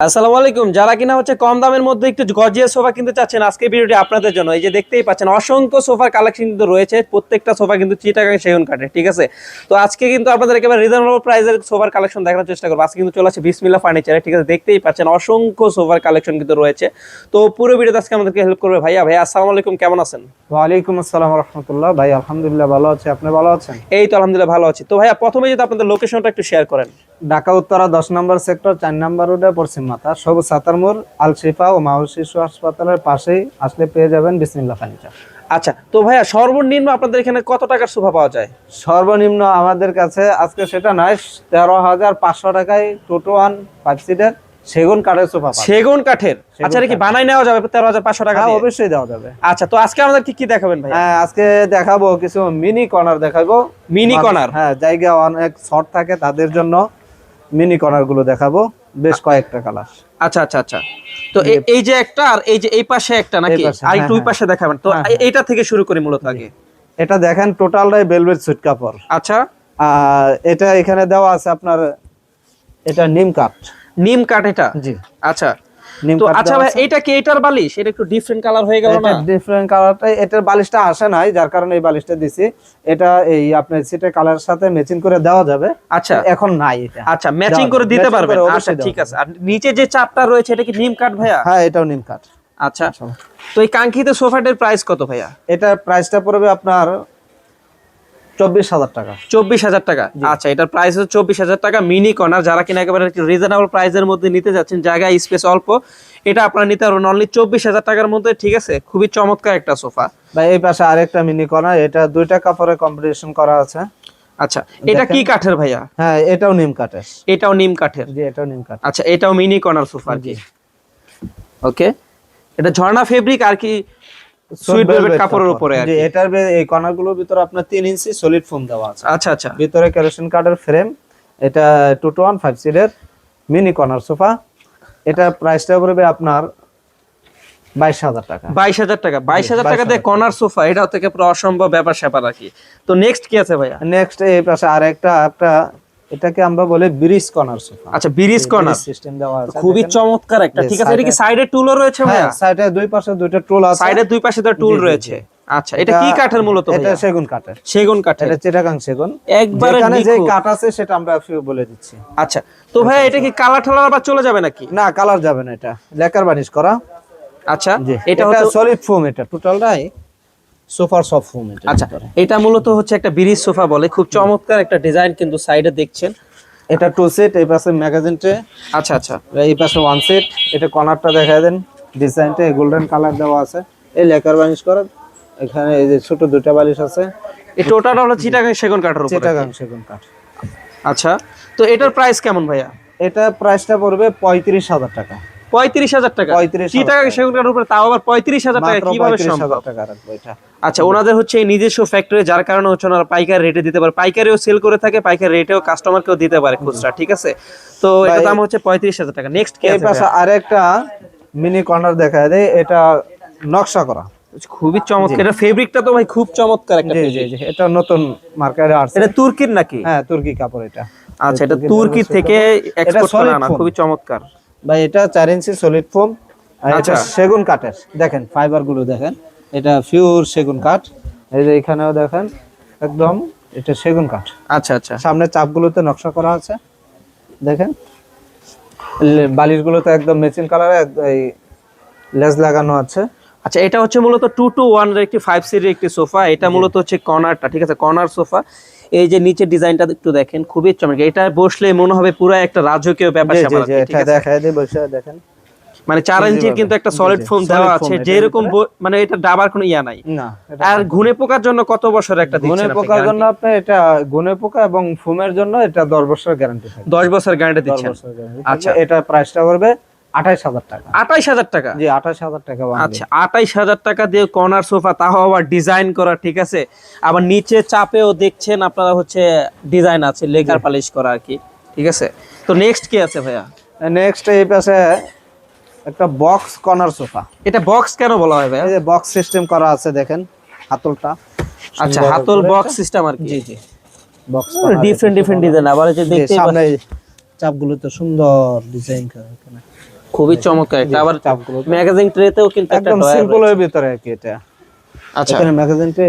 আসসালামু আলাইকুম। যারা কিনা হচ্ছে কম দামের মধ্যে একটু গর্জিয়াস সোফা কিনতে চাচ্ছেন আজকে ভিডিওটি আপনাদের জন্য। এই যে দেখতেই পাচ্ছেন অসংখ্য সোফার কালেকশন কিন্তু রয়েছে। প্রত্যেকটা সোফা কিন্তু চিটাগাং সেগুন কাঠে ঠিক আছে? তো আজকে কিন্তু আপনাদের একেবারে রিজনেবল প্রাইসের সোফার কালেকশন দেখানোর চেষ্টা করব। আজকে কিন্তু চলে আসে বিসমিল্লা ফার্নিচারে ঠিক আছে? দেখতেই পাচ্ছেন অসংখ্য সোফার কালেকশন কিন্তু রয়েছে। তো পুরো ভিডিওতে আজকে আমাদেরকে হেল্প করবে ভাইয়া। ভাইয়া আসসালামু আলাইকুম কেমন আছেন? ওয়ালাইকুম আসসালাম রহমতুল্লাহ। ভাই আলহামদুলিল্লাহ ভালো আছে। আপনি ভালো আছেন? এই তো আলহামদুলিল্লাহ ভালো আছি। তো ভাইয়া প্রথমে যদি আপনাদের লোকেশনটা একটু শেয়ার করেন। ঢাকা উত্তরা দশ নম্বর সেক্টর চার নম্বর রোডে পশ্চিম মাথা সবুজ সাতারমুর আল শিফা ও মাহুর শিশু হাসপাতালের পাশেই আসলে পেয়ে যাবেন বিসমিল্লা ফার্নিচার। আচ্ছা তো ভাইয়া সর্বনিম্ন আপনাদের এখানে কত টাকার সোফা পাওয়া যায়? সর্বনিম্ন আমাদের কাছে আজকে সেটা নয় তেরো হাজার পাঁচশো টাকায় টোটো ওয়ান ফাইভ সিটের সেগুন কাঠের সোফা সেগুন কাঠের? আচ্ছা কি বানাই নেওয়া যাবে তেরো হাজার পাঁচশো টাকা হ্যাঁ অবশ্যই দেওয়া যাবে। আচ্ছা তো আজকে আমাদের কি কি দেখাবেন ভাই হ্যাঁ আজকে দেখাবো কিছু মিনি কর্নার দেখাবো। মিনি কর্নার হ্যাঁ জায়গা অনেক শর্ট থাকে তাদের জন্য। মিনি কর্নারগুলো দেখাবো। বেশ কয়েকটা কালার আচ্ছা আচ্ছা আচ্ছা। তো এই যে একটা আর এই যে এই পাশে একটা নাকি? আর একটু হ্যাঁ, ওই পাশে দেখাবেন। তো এটা এইটা থেকে শুরু করি মূলত আগে। এটা দেখেন টোটালটাই বেলভেট সুট কাপড়। আচ্ছা। আর এটা এখানে দেওয়া আছে আপনার এটা নিম কাঠ। নিম কাঠ এটা? জি। আচ্ছা। তো আচ্ছা ভাই এটা কি এটার বালিশ? এটা একটু ডিফারেন্ট কালার হয়ে গেল না? ডিফারেন্ট কালারটা এটার বালিশটা আসে নাই যার কারণে এই বালিশটা দিছি। এটা এই আপনার সিটের কালারের সাথে ম্যাচিং করে দেওয়া যাবে। আচ্ছা। এখন নাই এটা। আচ্ছা ম্যাচিং করে দিতে পারবেন। আচ্ছা অবশ্যই ঠিক আছে। আর নিচে যে চাপটা রয়েছে এটা কি নিম কাঠ ভাইয়া? হ্যাঁ এটাও নিম কাঠ। আচ্ছা। তো এই কাঙ্ক্ষিত সোফাটার প্রাইস কত ভাইয়া? এটার প্রাইসটা পড়বে আপনার চব্বিশ হাজার টাকা। চব্বিশ হাজার টাকা। আচ্ছা এটার প্রাইস হচ্ছে চব্বিশ হাজার টাকা মিনি কর্নার যারা কিনা একেবারে রিজনেবল প্রাইসের মধ্যে নিতে যাচ্ছেন জায়গা স্পেস অল্প এটা আপনারা নিতে পারবেন অনলি চব্বিশ হাজার টাকার মধ্যে ঠিক আছে? খুবই চমৎকার একটা সোফা ভাই এই পাশে আরেকটা মিনি কর্নার এটা দুইটা কাপড়ে কম্পিটিশন করা আছে। আচ্ছা এটা কি কাঠের ভাইয়া? হ্যাঁ এটাও নিম কাঠের। এটাও নিম কাঠের। জি এটাও নিম কাঠ আচ্ছা এটাও মিনি কর্নার সোফা কি। ওকে এটা ঝর্ণা ফেব্রিক আর কি সুইট ভেলভেট কাপড়ের উপরে আর এটার এই কর্নারগুলোর ভিতরে আপনার তিন ইঞ্চি সলিড ফোম দেওয়া আছে। আচ্ছা আচ্ছা। ভিতরে কেরোসিন ফ্রেম এটা টু টু ওয়ান ফাইভ সিটের মিনি কর্নার সোফা এটা প্রাইসটা পড়বে আপনার বাইশ হাজার টাকা। বাইশ হাজার টাকা। বাইশ হাজার টাকা দিয়ে কর্নার সোফা এটা থেকে পুরো অসম্ভব ব্যাপার স্যাপার আর কি। তো নেক্সট কি আছে ভাইয়া? নেক্সট এই পাশে আর একটা একটা এটাকে আমরা বলে ব্রিজ কর্নার সোফা। আচ্ছা ব্রিজ কর্নার। সিস্টেম দেওয়া আছে খুবই চমৎকার একটা। ঠিক আছে এটা কি সাইডে টুলও রয়েছে হ্যাঁ সাইডে দুই পাশে দুইটা টুল আছে। সাইডে দুই পাশে তো টুল রয়েছে। আচ্ছা এটা কি কাঠের মূলত এটা সেগুন কাঠের। সেগুন কাঠের। এটা চিটাগাং সেগুন। একবার যেখানে যে কাঠ আছে সেটা আমরা বলে দিচ্ছি। আচ্ছা তো ভাইয়া এটা কি কালার ঠালার আবার চলে যাবে নাকি? না কালার যাবে না এটা। লেকার বানিশ করা। আচ্ছা এটা এটা হচ্ছে সলিড ফোম এটা। টোটালটাই সুপার সফট ফোম আচ্ছা এটা মূলত হচ্ছে একটা ব্রিজ সোফা বলে। খুব চমৎকার একটা ডিজাইন কিন্তু সাইডে দেখছেন। এটা টু সেট এই পাশে ম্যাগাজিন ট্রে আচ্ছা আচ্ছা। এই পাশে ওয়ান সেট এটা কর্নারটা দেখা দেন। ডিজাইনটা গোল্ডেন কালার দেওয়া আছে। এই লেকার বানিশ করা এখানে এই যে ছোট দুটা বালিশ আছে। এই টোটালটা হলো চিটাগাং সেগুন কাঠের উপরে। চিটাগাং সেগুন কাঠ। আচ্ছা তো এটার প্রাইস কেমন ভাইয়া? এটা প্রাইসটা পড়বে পঁয়ত্রিশ হাজার টাকা। পঁয়ত্রিশ হাজার টাকা। 35,000 চিটাগাং সেগুন কাঠের উপরে? তাও আবার পঁয়ত্রিশ হাজার টাকা কীভাবে সম্ভব? আচ্ছা ওনাদের হচ্ছে নিজস্ব ফ্যাক্টরি যার কারণে হচ্ছে ওনারা পাইকারি রেটে দিতে পারে। পাইকারিও সেল করে থাকে পাইকারি রেটেও কাস্টমারকেও দিতে পারে খুচরা ঠিক আছে? তো এটা দাম হচ্ছে পঁয়ত্রিশ হাজার টাকা। নেক্সট কি আছে পাশে আরেকটা মিনি কর্নার দেখা দেয় এটা নকশা করা। খুবই চমৎকার। এটা ফেব্রিকটা তো ভাই খুব চমৎকার একটা এটা নতুন মার্কেটে আসছে। এটা তুর্কির নাকি? হ্যাঁ তুর্কি কাপড় এটা। আচ্ছা এটা তুর্কি থেকে এক্সপোর্ট করে foam। খুবই চমৎকার। ভাই এটা চার ইঞ্চি সলিড ফোম আর এটা আচ্ছা। সেগুন কাঠের। দেখেন ফাইবারগুলো দেখেন। এটা পিওর সেগুন কাঠ। এই যে এখানেও দেখেন একদম এটা সেগুন কাঠ। আচ্ছা আচ্ছা। সামনে চাপগুলোতে নকশা করা আছে। দেখেন বালিশ গুলোতে একদম মেচিন কালারে এই লেজ লাগানো আছে। আচ্ছা এটা হচ্ছে মূলত টু টু ওয়ানের একটি ফাইভ সিটের একটি সোফা। এটা মূলত হচ্ছে কর্নারটা ঠিক আছে? Corner sofa. এই যে নিচে ডিজাইনটা একটু দেখেন খুবই চমৎকার। এটা বসলে মনে হবে পুরো একটা রাজকীয় ব্যাপার এটা দেখায় দিই বসে দেখেন। মানে চার ইঞ্চির কিন্তু একটা সলিড ফোম দেওয়া আছে যেরকম। মানে এটা ডাবার কোনো ইয়া নাই। না আর ঘুনে পোকার জন্য কত বছর একটা দিচ্ছেন পোকার জন্য আপনি এটা গুণে পোকা এবং ফুমের জন্য এটা দশ বছর গ্যারান্টি থাকে 10 বছর গ্যারান্টি দশ দিচ্ছেন। আচ্ছা। এটা প্রাইসটা করবে আঠাইশ হাজার টাকা। আঠাইশ হাজার টাকা? জি আঠাইশ হাজার টাকা আচ্ছা আঠাইশ হাজার টাকা দিয়ে কর্নার সোফা তাও আবার ডিজাইন করা ঠিক আছে? আবার নিচে চাপেও দেখছেন আপনারা হচ্ছে ডিজাইন আছে লেকার পালিশ করা আর কি ঠিক আছে? তো নেক্সট কি আছে ভাইয়া? নেক্সট এই পাশে একটা বক্স কর্নার সোফা এটা বক্স কেন বলা হয় ভাইয়া? বক্স সিস্টেম করা আছে দেখেন হাতলটা। আচ্ছা হাতল বক্স সিস্টেম আর কি। জি জি। বক্স ডিফারেন্ট ডিফারেন্ট ডিজাইন আবার এই যে দেখতে সামনে চাপগুলো তো সুন্দর ডিজাইন করা। খুবই চমৎকার একটা। আবার ম্যাগাজিন ট্রেতেও কিন্তু একটা একদম সিম্পল এর ভিতরে আর কি এটা। আচ্ছা। এখানে ম্যাগাজিনতে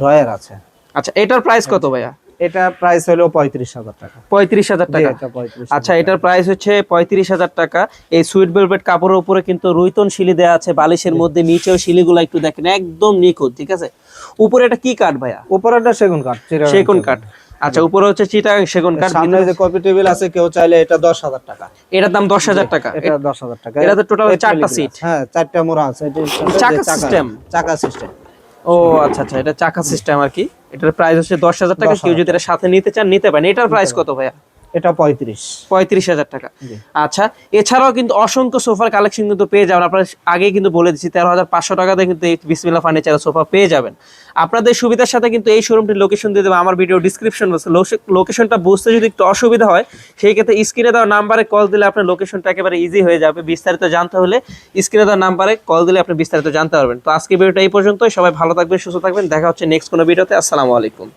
ড্রয়ার আছে। আচ্ছা এটার প্রাইস কত ভাইয়া? এটা প্রাইস হলো পঁয়ত্রিশ হাজার টাকা। পঁয়ত্রিশ হাজার টাকা। আচ্ছা এটার প্রাইস হচ্ছে পঁয়ত্রিশ হাজার টাকা। এই সুইট ভেলভেট কাপড়ের উপরে কিন্তু রুইতন শিলি দেওয়া আছে বালিশের মধ্যে নিচেও শিলিগুলো একটু দেখেন একদম নিখুঁত ঠিক আছে? উপরে এটা কি কাঠ ভাইয়া? উপরেটা সেগুন কাঠ সেগুন। কাঠ। আচ্ছা উপরে হচ্ছে চিটাগাং সেগুন কাঠ সামনে যে কপি টেবিল আছে কেউ চাইলে এটা দশ হাজার টাকা। এটার দাম দশ হাজার টাকা। এটা দশ হাজার টাকা। এটাতে টোটাল চারটা সিট হ্যাঁ চারটা মোড়া আছে। এটা চাকা সিস্টেম চাকা সিস্টেম ও আচ্ছা আচ্ছা এটা চাকা সিস্টেম আর কি। এটার প্রাইস হচ্ছে দশ হাজার টাকা। কেউ যদি এটা সাথে নিতে চান নিতে পারেন। এটার প্রাইস কত ভাইয়া? এটা পঁয়ত্রিশ। পঁয়ত্রিশ হাজার টাকা। আচ্ছা এছাড়াও কিন্তু অসংখ্য সোফার কালেকশন কিন্তু পেয়ে যাবেন। আপনারা আগেই কিন্তু বলে দিচ্ছি তেরো হাজার পাঁচশো টাকাতে কিন্তু এই বিসমিল্লা ফার্নিচারের সোফা পেয়ে যাবেন। আপনাদের সুবিধার সাথে কিন্তু এই শোরুমটির লোকেশন দিয়ে দেবো। আমার ভিডিও ডিসক্রিপশন বক্সে লোকেশনটা বুঝতে যদি একটু অসুবিধা হয় সেই ক্ষেত্রে স্ক্রিনে দেওয়া নাম্বারে কল দিলে আপনার লোকেশনটা একেবারে ইজি হয়ে যাবে। বিস্তারিত জানতে হলে স্ক্রিনে দেওয়া নাম্বারে কল দিলে আপনি বিস্তারিত জানতে পারবেন। তো আজকে ভিডিওটা এই পর্যন্তই। সবাই ভালো থাকবেন সুস্থ থাকবেন। দেখা হচ্ছে নেক্সট কোনো ভিডিওতে আসসালামু আলাইকুম।